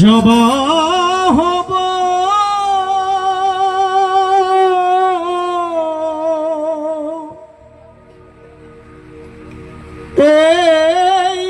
জবা হব। এই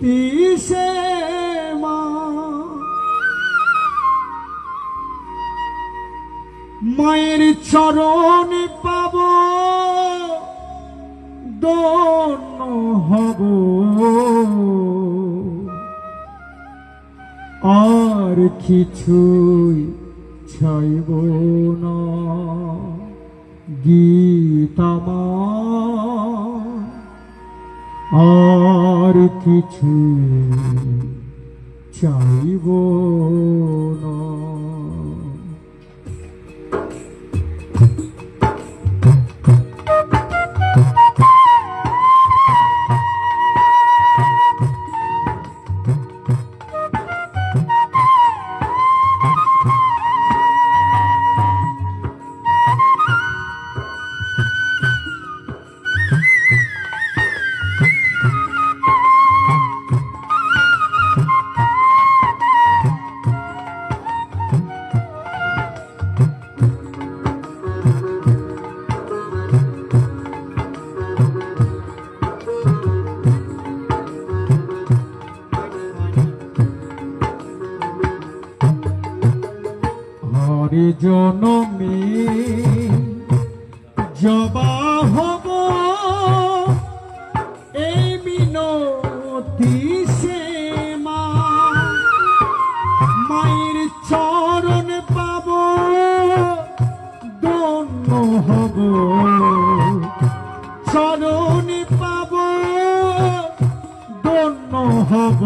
তিসে মা। মায়ের চরণ আর কিছুই ছাইব না। গীতামা আর কিছু চাইব না। জনমে। জবা হব এই মিনতি সে মা মায়ের চরণ পাব দন্য হব। চরণ পাব দন্য হব।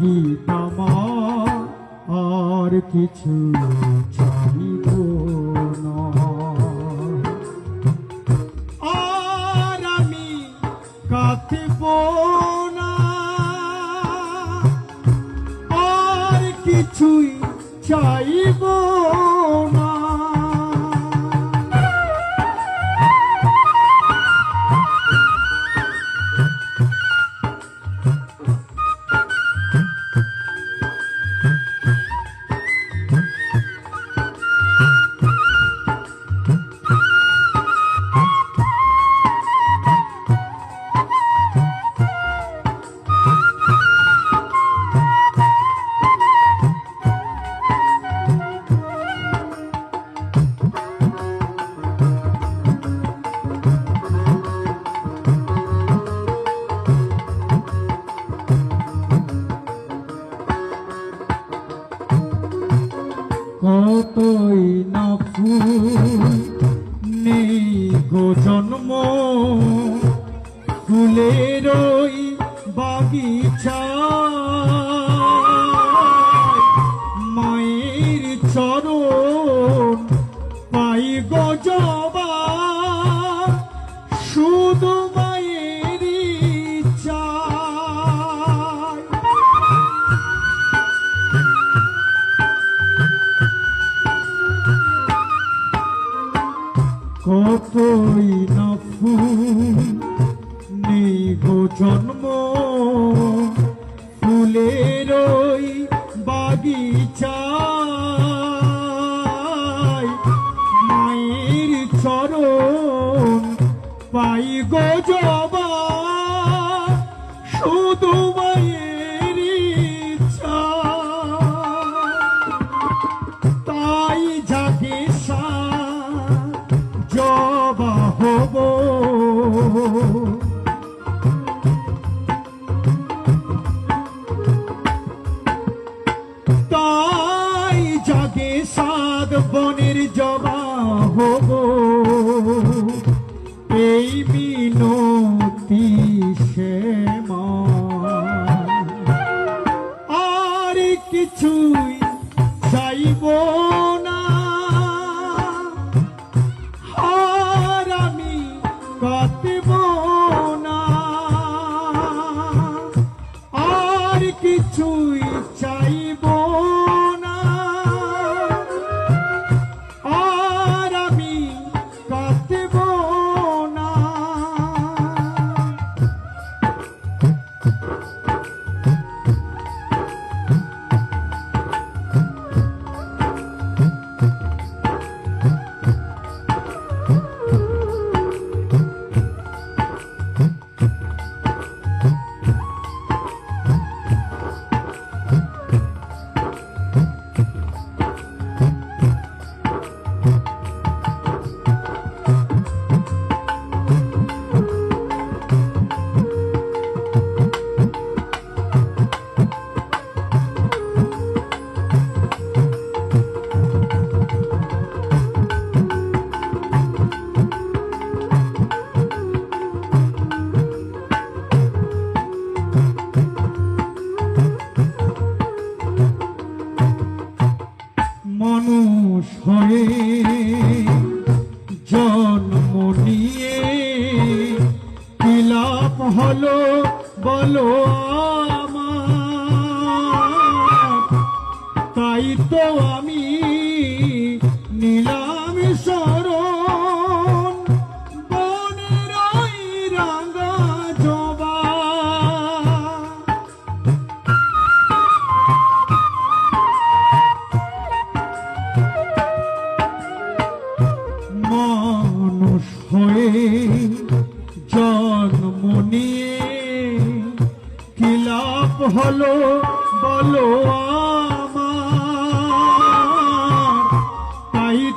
গীতামা আর কিছু চাইব না। আর আমি কাঁদব না। আর কিছুই চাইব কতই না ফুল নেই গো জন্ম। ফুলের বাগিচা মায়ের চরণ পাই গো জবা কতই না ফুল নেই গো জন্ম। ফুলের ওই বাগিচায় মায়ের চরণ পাই গো জবা মিনতি শ্যামা হয়ে জন্ম নিয়ে কি লাভ হলো বলো আমার তাই তো আমি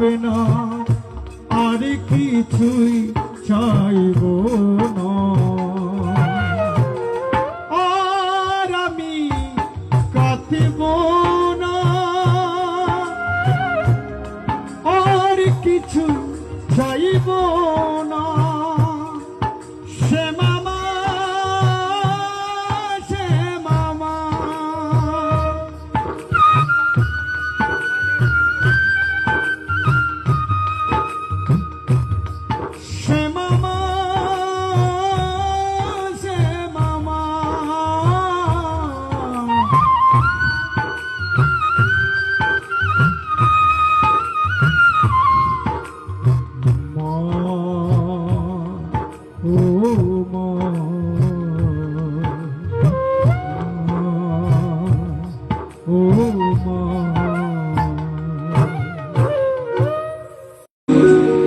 না আর কিছুই চাইব না। আর আমি কাঁদব না আর কিছু চাইব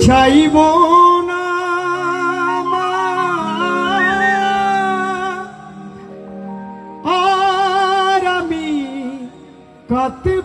চাইব না আর আমি না